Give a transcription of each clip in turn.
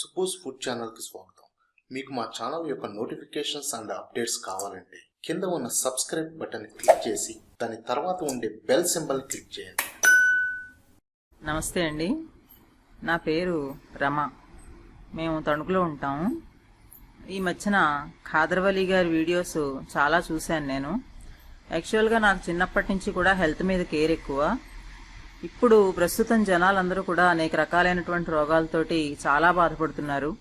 సుపోజ్ food ఛానల్కి స్వాగతం. మీకు మా ఛానల్ యొక్క నోటిఫికేషన్స్ అండ్ అప్డేట్స్ కావాలంటే కింద ఉన్న సబ్స్క్రైబ్ బటన్ క్లిక్ చేసి దాని తర్వాత ఉండే బెల్ సింబల్ క్లిక్ చేయండి. నమస్తే అండి. నా పేరు రమ. మేము తణుకులో ఉంటాము ఈ మధ్యన ఖాదర్వలి గారి వీడియోస్ చాలా చూశాను నేను. యాక్చువల్గా నాకు చిన్నప్పటి నుంచి కూడా హెల్త్ మీద కేర్ ఎక్కువ. ఇప్పుడు ప్రస్తుతం జనాలందరూ కూడా అనేక రకాలైనటువంటి రోగాలతోటి చాలా బాధపడుతున్నారు.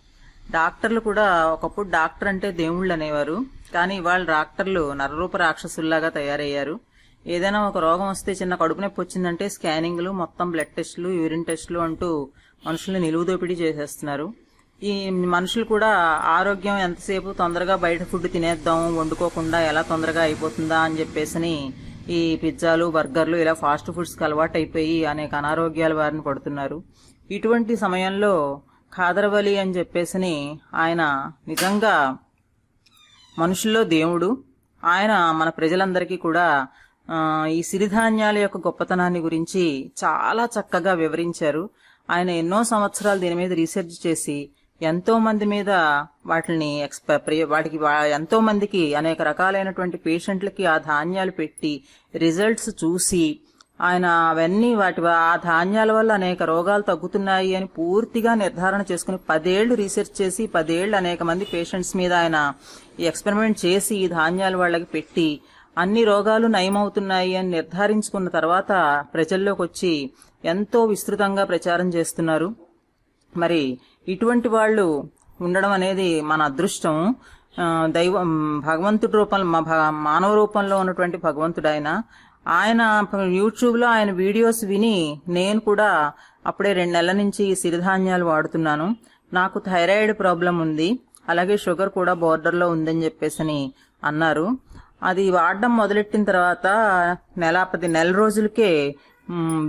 డాక్టర్లు కూడా ఒకప్పుడు డాక్టర్ అంటే దేవుళ్ళు అనేవారు. కానీ ఇవాళ డాక్టర్లు నరరూప రాక్షసుల్లాగా తయారయ్యారు. ఏదైనా ఒక రోగం వస్తే చిన్న కడుపు నొప్పి వచ్చిందంటే స్కానింగ్లు మొత్తం బ్లడ్ టెస్టులు యూరిన్ టెస్టులు అంటూ మనుషుల్ని నిలువుదోపిడీ చేసేస్తున్నారు. ఈ మనుషులు కూడా ఆరోగ్యం ఎంతసేపు తొందరగా బయట ఫుడ్ తినేద్దాం వండుకోకుండా ఎలా తొందరగా అయిపోతుందా అని చెప్పేసి ఈ పిజ్జాలు బర్గర్లు ఇలా ఫాస్ట్ ఫుడ్స్కి అలవాటు అయిపోయి అనేక అనారోగ్యాల బారిన పడుతున్నారు. ఇటువంటి సమయంలో ఖాదరవలి అని చెప్పేసి ఆయన నిజంగా మనుషుల్లో దేవుడు. ఆయన మన ప్రజలందరికీ కూడా ఈ సిరిధాన్యాల యొక్క గొప్పతనాన్ని గురించి చాలా చక్కగా వివరించారు. ఆయన ఎన్నో సంవత్సరాలు దీని మీద రీసెర్చ్ చేసి ఎంతో మంది మీద వాటిని ఎక్స్ప వాటికి వా- ఎంతో మందికి అనేక రకాలైనటువంటి పేషెంట్లకి ఆ ధాన్యాలు పెట్టి రిజల్ట్స్ చూసి ఆయన అవన్నీ వాటి ఆ ధాన్యాల వల్ల అనేక రోగాలు తగ్గుతున్నాయి అని పూర్తిగా నిర్ధారణ చేసుకుని పదేళ్ళు రీసెర్చ్ చేసి పదేళ్ళు అనేక మంది పేషెంట్స్ మీద ఆయన ఎక్స్పెరిమెంట్ చేసి ఈ ధాన్యాలు వాళ్ళకి పెట్టి అన్ని రోగాలు నయమవుతున్నాయి అని నిర్ధారించుకున్న తర్వాత ప్రజల్లోకి వచ్చి ఎంతో విస్తృతంగా ప్రచారం చేస్తున్నారు. మరి ఇటువంటి వాళ్ళు ఉండడం అనేది మన అదృష్టం. దైవ దైవం భగవంతుడి రూపంలో మా మానవ రూపంలో ఉన్నటువంటి భగవంతుడు ఆయన ఆయన యూట్యూబ్లో ఆయన వీడియోస్ విని నేను కూడా అప్పుడే రెండు నెలల నుంచి సిరిధాన్యాలు వాడుతున్నాను. నాకు థైరాయిడ్ ప్రాబ్లం ఉంది. అలాగే షుగర్ కూడా బోర్డర్లో ఉందని చెప్పేసి అన్నారు. అది వాడడం మొదలెట్టిన తర్వాత నెల పది నెల రోజులకే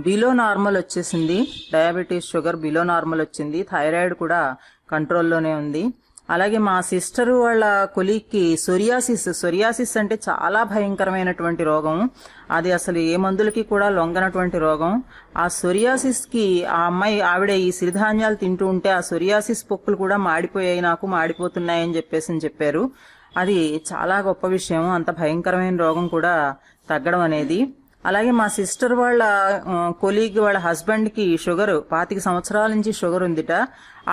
బిలో నార్మల్ వచ్చేసింది. డయాబెటీస్ షుగర్ బిలో నార్మల్ వచ్చింది. థైరాయిడ్ కూడా కంట్రోల్లోనే ఉంది. అలాగే మా సిస్టర్ వాళ్ళ కొలీగ్కి సొరియాసిస్ సొరియాసిస్ అంటే చాలా భయంకరమైనటువంటి రోగం. అది అసలు ఏ మందులకి కూడా లొంగనటువంటి రోగం. ఆ సొరియాసిస్కి ఆ అమ్మాయి ఆవిడ ఈ సిరిధాన్యాలు తింటూ ఉంటే ఆ సొరియాసిస్ పొక్కులు కూడా మాడిపోయాయి నాకు మాడిపోతున్నాయని చెప్పేసి అని చెప్పారు. అది చాలా గొప్ప విషయం. అంత భయంకరమైన రోగం కూడా తగ్గడం అనేది. అలాగే మా సిస్టర్ వాళ్ళ కొలీగ్ వాళ్ళ హస్బెండ్కి షుగర్ పాతిక సంవత్సరాల నుంచి షుగర్ ఉందిట.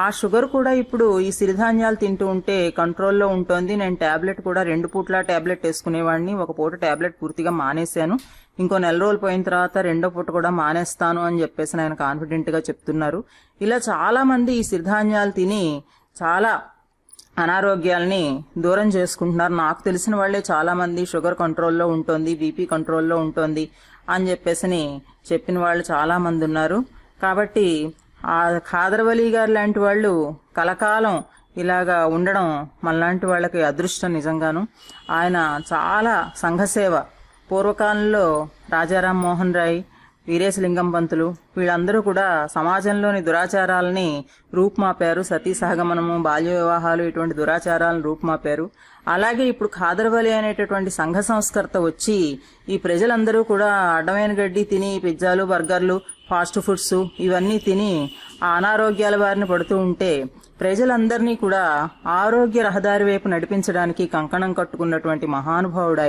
ఆ షుగర్ కూడా ఇప్పుడు ఈ సిరిధాన్యాలు తింటూ ఉంటే కంట్రోల్లో ఉంటుంది. నేను ట్యాబ్లెట్ కూడా రెండు పూట్ల టాబ్లెట్ వేసుకునేవాడిని. ఒక పూట ట్యాబ్లెట్ పూర్తిగా మానేశాను. ఇంకో నెల రోజులు పోయిన తర్వాత రెండో పూట కూడా మానేస్తాను అని చెప్పేసి ఆయన కాన్ఫిడెంట్గా చెప్తున్నారు. ఇలా చాలామంది ఈ సిరిధాన్యాలు తిని చాలా అనారోగ్యాల్ని దూరం చేసుకుంటున్నారు. నాకు తెలిసిన వాళ్ళే చాలా మంది షుగర్ కంట్రోల్లో ఉంటుంది బీపీ కంట్రోల్లో ఉంటుంది అని చెప్పేసి చెప్పిన వాళ్ళు చాలా మంది ఉన్నారు. కాబట్టి ఆ ఖాదర్వలి గారు లాంటి వాళ్ళు కలకాలం ఇలాగా ఉండడం మనలాంటి వాళ్ళకి అదృష్టం నిజంగాను. ఆయన చాలా సంఘసేవ. పూర్వకాలంలో రాజారాం మోహన్ రాయ్ వీరేశలింగం పంతులు వీళ్ళందరూ కూడా సమాజంలోని దురాచారాలని రూపుమాపారు. సతీ సహగమనము బాల్య వివాహాలు ఇటువంటి దురాచారాలను రూపుమాపారు. అలాగే ఇప్పుడు ఖాదర్వలి అనేటటువంటి సంఘ సంస్కర్త వచ్చి ఈ ప్రజలందరూ కూడా అడ్డమైన గడ్డి తిని పిజ్జాలు బర్గర్లు ఫాస్ట్ ఫుడ్స్ ఇవన్నీ తిని ఆ అనారోగ్యాల బారిన పడుతూ ఉంటే ప్రజలందరినీ కూడా ఆరోగ్య రహదారి వైపు నడిపించడానికి కంకణం కట్టుకున్నటువంటి మహానుభావుడు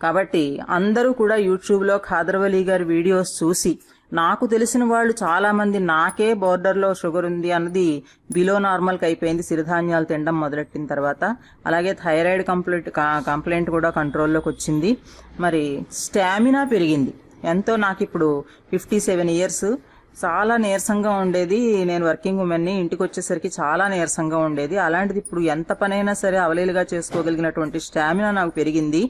కాబట్టి అందరూ కూడా యూట్యూబ్లో ఖాదర్వలి గారి వీడియోస్ చూసి నాకు తెలిసిన వాళ్ళు చాలామంది నాకే బోర్డర్లో షుగర్ ఉంది అన్నది బిలో నార్మల్కి అయిపోయింది సిరిధాన్యాలు తినడం మొదలెట్టిన తర్వాత. అలాగే థైరాయిడ్ కంప్లైంట్ కంప్లైంట్ కూడా కంట్రోల్లోకి వచ్చింది. మరి స్టామినా పెరిగింది. ఎంతో నాకు ఇప్పుడు ఫిఫ్టీ సెవెన్ ఇయర్స్. చాలా నీరసంగా ఉండేది. నేను వర్కింగ్ ఉమెన్ని ఇంటికి వచ్చేసరికి చాలా నీరసంగా ఉండేది. అలాంటిది ఇప్పుడు ఎంత పనైనా సరే అవలీలుగా చేసుకోగలిగినటువంటి స్టామినా నాకు పెరిగింది.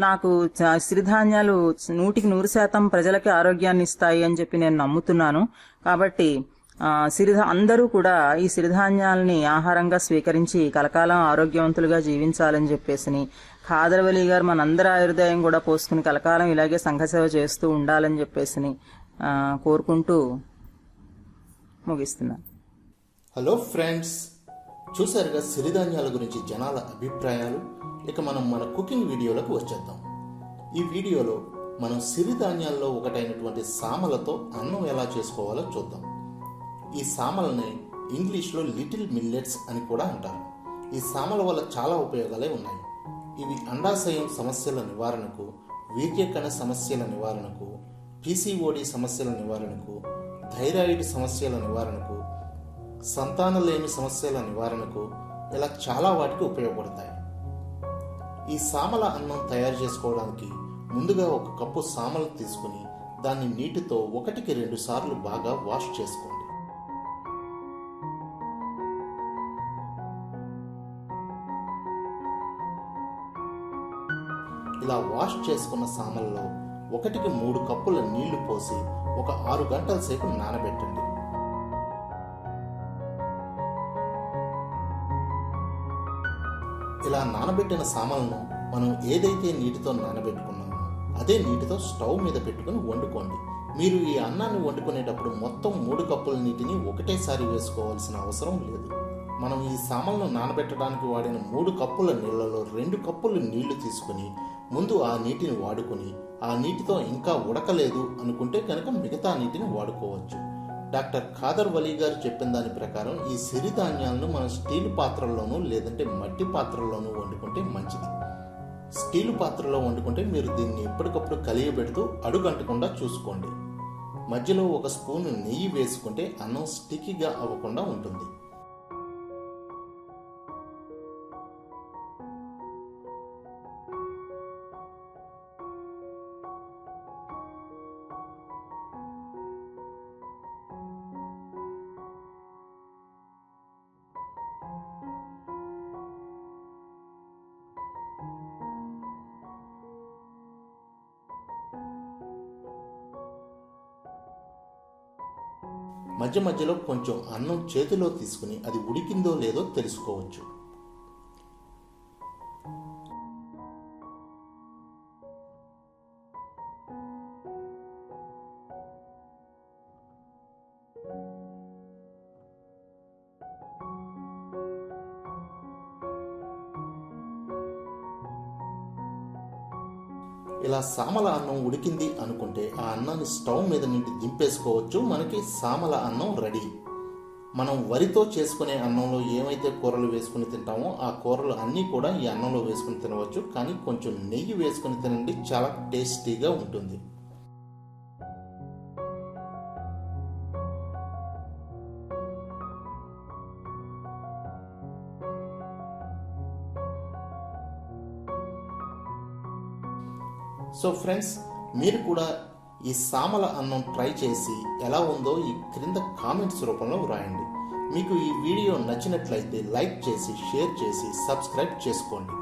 నాకు సిరిధాన్యాలు నూటికి నూరు శాతం ప్రజలకి ఆరోగ్యాన్ని ఇస్తాయి అని చెప్పి నేను నమ్ముతున్నాను. కాబట్టి సిరిధా అందరూ కూడా ఈ సిరిధాన్యాలని ఆహారంగా స్వీకరించి కలకాలం ఆరోగ్యవంతులుగా జీవించాలని చెప్పేసి ఖాదరవలి గారు మనందరి ఆయుర్దాయం కూడా పోసుకుని కలకాలం ఇలాగే సంఘసేవ చేస్తూ ఉండాలని చెప్పేసి కోరుకుంటూ ముగిస్తున్నాను హలో ఫ్రెండ్స్ చూశారుగా సిరిధాన్యాల గురించి జనాల అభిప్రాయాలు? ఇక మనం మన కుకింగ్ వీడియోలకు వచ్చేద్దాం. ఈ వీడియోలో మనం సిరిధాన్యాల్లో ఒకటైనటువంటి సామలతో అన్నం ఎలా చేసుకోవాలో చూద్దాం. ఈ సామలని ఇంగ్లీష్లో లిటిల్ మిల్లెట్స్ అని కూడా అంటారు. ఈ సామల వల్ల చాలా ఉపయోగాలే ఉన్నాయి. ఇవి అండాశయం సమస్యల నివారణకు వీర్యకణ సమస్యల నివారణకు పీసీఓడి సమస్యల నివారణకు థైరాయిడ్ సమస్యల నివారణకు సంతానలేమి సమస్యల నివారణకు ఇలా చాలా వాటికి ఉపయోగపడతాయి. ఈ సామల అన్నం తయారు చేసుకోవడానికి ముందుగా ఒక కప్పు సామలు తీసుకుని దాన్ని నీటితో ఒకటికి రెండు సార్లు బాగా వాష్ చేసుకోండి. ఇలా వాష్ చేసుకున్న సామల్లో ఒకటికి మూడు కప్పుల నీళ్ళు పోసి ఒక ఆరు గంటల సేపు నానబెట్టండి. ఇలా నానబెట్టిన సామాన్లను మనం ఏదైతే నీటితో నానబెట్టుకున్నామో అదే నీటితో స్టవ్ మీద పెట్టుకుని వండుకోండి. మీరు ఈ అన్నాన్ని వండుకునేటప్పుడు మొత్తం మూడు కప్పుల నీటిని ఒకటేసారి వేసుకోవాల్సిన అవసరం లేదు. మనం ఈ సామాన్లు నానబెట్టడానికి వాడిన మూడు కప్పుల నీళ్ళలో రెండు కప్పులు నీళ్ళు తీసుకుని ముందు ఆ నీటిని వాడుకొని ఆ నీటితో ఇంకా ఉడకలేదు అనుకుంటే కనుక మిగతా నీటిని వాడుకోవచ్చు. డాక్టర్ ఖాదర్ వలీ గారు చెప్పిన దాని ప్రకారం ఈ సిరిధాన్యాలను మనం స్టీల్ పాత్రల్లోనూ లేదంటే మట్టి పాత్రల్లోనూ వండుకుంటే మంచిది. స్టీల్ పాత్రలో వండుకుంటే మీరు దీన్ని ఎప్పటికప్పుడు కలియబెడుతూ అడుగంటకుండా చూసుకోండి. మధ్యలో ఒక స్పూన్ నెయ్యి వేసుకుంటే అన్నం స్టిక్కీగా అవ్వకుండా ఉంటుంది. మధ్య మధ్యలో కొంచెం అన్నం చేతిలో తీసుకుని అది ఉడికిందో లేదో తెలుసుకోవచ్చు. ఇలా సామల అన్నం ఉడికింది అనుకుంటే ఆ అన్నాన్ని స్టవ్ మీద నుండి దింపేసుకోవచ్చు. మనకి సామల అన్నం రెడీ. మనం వరితో చేసుకునే అన్నంలో ఏమైతే కూరలు వేసుకుని తింటామో ఆ కూరలు అన్నీ కూడా ఈ అన్నంలో వేసుకుని తినవచ్చు. కానీ కొంచెం నెయ్యి వేసుకుని తినండి చాలా టేస్టీగా ఉంటుంది. సో ఫ్రెండ్స్ మీరు కూడా ఈ సామల అన్నం ట్రై చేసి ఎలా ఉందో ఈ క్రింద కామెంట్స్ రూపంలో వ్రాయండి. మీకు ఈ వీడియో నచ్చినట్లయితే లైక్ చేసి షేర్ చేసి సబ్స్క్రైబ్ చేసుకోండి.